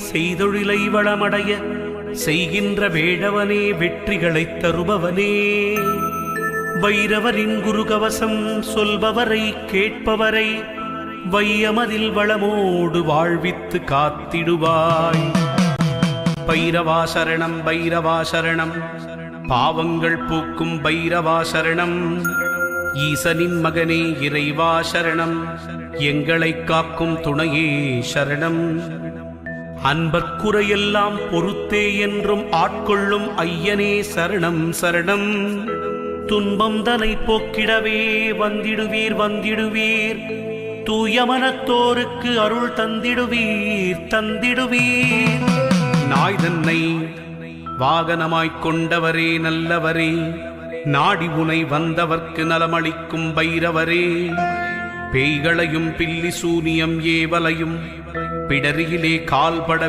செய்தொழிலை வளமடைய செய்கின்ற வேடவனே வெற்றிகளைத் தருபவனே. வைரவரின் குருகவசம் சொல்பவரை கேட்பவரை வையமதில் வளமோடு வாழ்வித்து காத்திடுவாய். பைரவா சரணம் பைரவா சரணம் பாவங்கள் பூக்கும் பைரவா சரணம் ஈசனின் மகனே இறைவா சரணம் எங்களைக் காக்கும் துணையே சரணம். அன்பற்குறையெல்லாம் பொறுத்தே என்றும் ஆட்கொள்ளும் ஐயனே சரணம் சரணம். துன்பம் தனை போக்கிடவே வந்திடுவீர் வந்திடுவீர். தூயமனத்தோருக்கு அருள் தந்திடுவீர் தந்திடுவீர். நாய் தன்னை வாகனமாய்க் கொண்டவரே நல்லவரே. நாடி உனை வந்தவர்க்கு நலமளிக்கும் பைரவரே. பேய்களையும் பில்லி சூனியம் ஏவலையும் பிடரியிலே கால்பட